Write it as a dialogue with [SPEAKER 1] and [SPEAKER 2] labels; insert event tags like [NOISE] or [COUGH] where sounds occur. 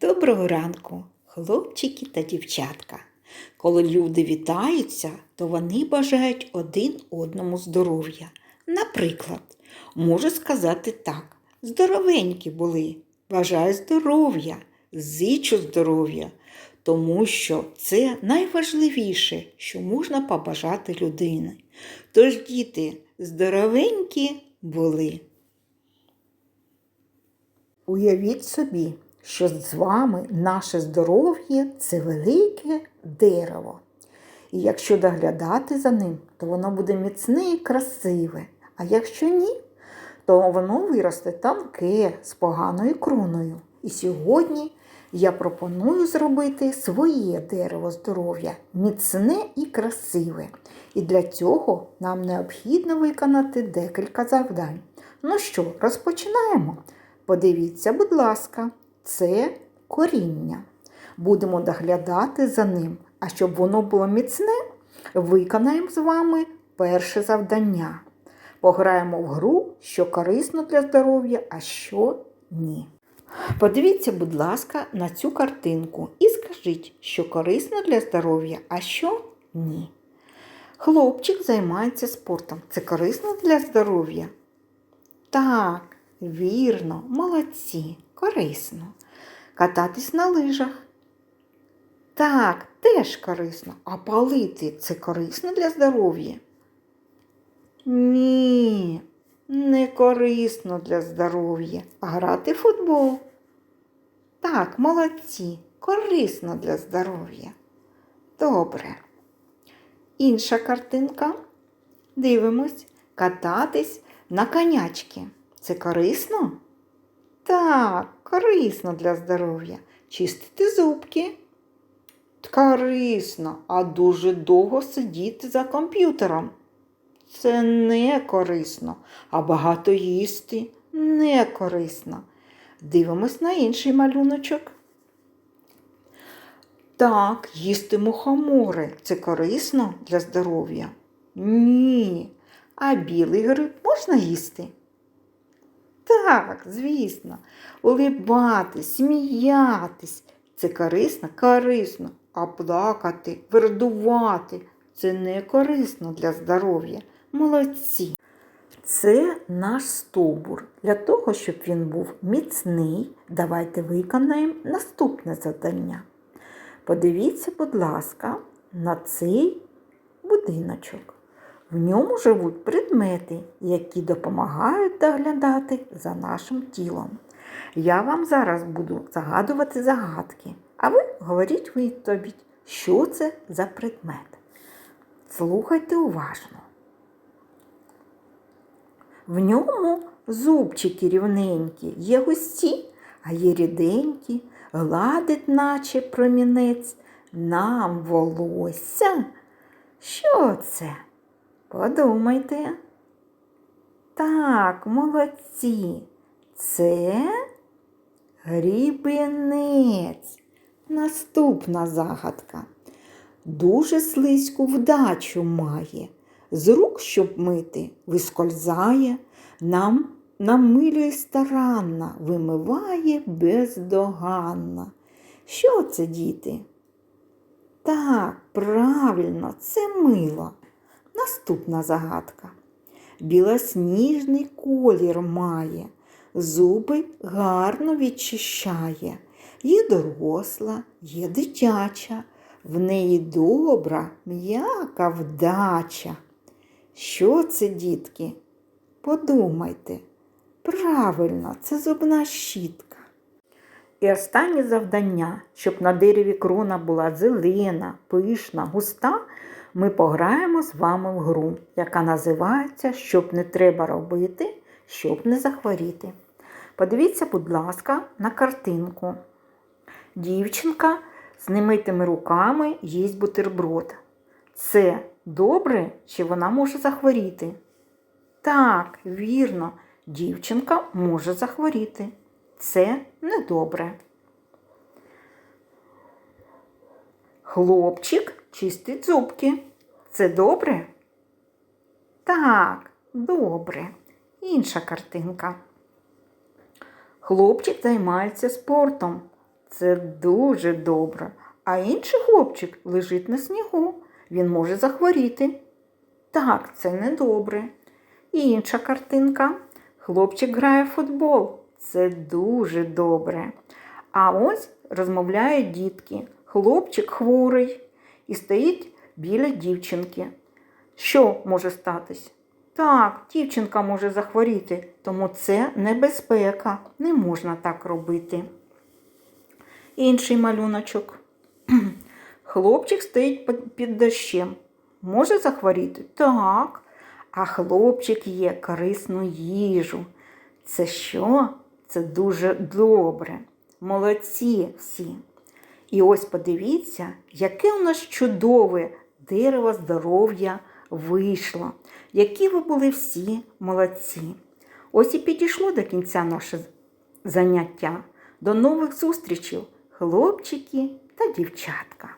[SPEAKER 1] Доброго ранку, хлопчики та дівчатка. Коли люди вітаються, то вони бажають один одному здоров'я. Наприклад, можу сказати так: здоровенькі були, бажаю здоров'я, зичу здоров'я, тому що це найважливіше, що можна побажати людині. Тож, діти, здоровенькі були. Уявіть собі, що з вами наше здоров'я це велике дерево. І якщо доглядати за ним, то воно буде міцне і красиве. А якщо ні, то воно виросте тонке з поганою кроною. І сьогодні я пропоную зробити своє дерево здоров'я міцне і красиве. І для цього нам необхідно виконати декілька завдань. Ну що, розпочинаємо? Подивіться, будь ласка, це коріння. Будемо доглядати за ним. А щоб воно було міцне, виконаємо з вами перше завдання. Пограємо в гру, що корисно для здоров'я, а що ні. Подивіться, будь ласка, на цю картинку і скажіть, що корисно для здоров'я, а що ні. Хлопчик займається спортом. Це корисно для здоров'я? Так, вірно, молодці, корисно. Кататись на лижах. Так, теж корисно. А палити це корисно для здоров'я? Ні, не корисно для здоров'я. А грати в футбол. Так, молодці, корисно для здоров'я. Добре. Інша картинка. Дивимось, кататись на конячки. Це корисно? Так, корисно для здоров'я. Чистити зубки. Корисно, а дуже довго сидіти за комп'ютером. Це не корисно, а багато їсти не корисно. Дивимось на інший малюночок. Так, їсти мухомори це корисно для здоров'я? Ні. А білий гриб можна їсти? Так, звісно, улибатись, сміятись це корисно, корисно, а плакати, вердувати це не корисно для здоров'я. Молодці. Це наш стовбур. Для того, щоб він був міцний, давайте виконаємо наступне завдання. Подивіться, будь ласка, на цей будиночок. В ньому живуть предмети, які допомагають доглядати за нашим тілом. Я вам зараз буду загадувати загадки, а ви говоріть відповідь, що це за предмет. Слухайте уважно. В ньому зубчики рівненькі, є густі, а є ріденькі, гладить, наче промінець, нам волосся. Що це? Подумайте. Так, молодці. Це грібенець. Наступна загадка. Дуже слизьку вдачу має. З рук, щоб мити, вискользає, нам намилює старанна, вимиває бездоганна. Що це, діти? Так, правильно, це мило. Наступна загадка. Білосніжний колір має, зуби гарно відчищає. Є доросла, є дитяча, в неї добра, м'яка вдача. Що це, дітки? Подумайте. Правильно, це зубна щітка. І останнє завдання, щоб на дереві крона була зелена, пишна, густа, ми пограємо з вами в гру, яка називається Щоб не треба робити, щоб не захворіти. Подивіться, будь ласка, на картинку. Дівчинка з немитими руками їсть бутерброд. Це добре, чи вона може захворіти? Так, вірно, дівчинка може захворіти. Це недобре. Хлопчик чистить зубки. Це добре? Так, добре. Інша картинка. Хлопчик займається спортом. Це дуже добре. А інший хлопчик лежить на снігу. Він може захворіти. Так, це недобре. І інша картинка. Хлопчик грає в футбол. Це дуже добре. А ось розмовляють дітки. Хлопчик хворий і стоїть біля дівчинки. Що може статись? Так, дівчинка може захворіти, тому це небезпека. Не можна так робити. Інший малюночок. [CLEARS THROAT] Хлопчик стоїть під- дощем. Може захворіти? Так. А хлопчик є корисну їжу. Це що? Це дуже добре. Молодці всі. І ось подивіться, яке у нас чудове дерево здоров'я вийшло. Які ви були всі молодці. Ось і підійшло до кінця наше заняття. До нових зустрічей, хлопчики та дівчатка.